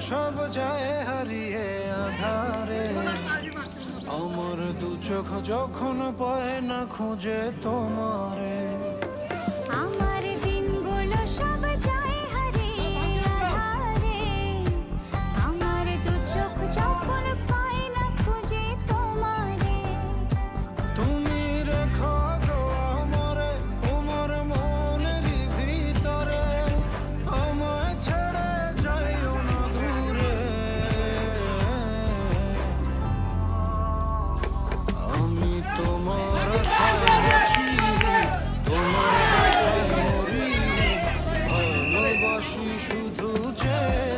সব যায় হারিয়ে আধারে। আমার দু চোখ যখন পায় না খুঁজে তোমারে। শুধু যে তোমার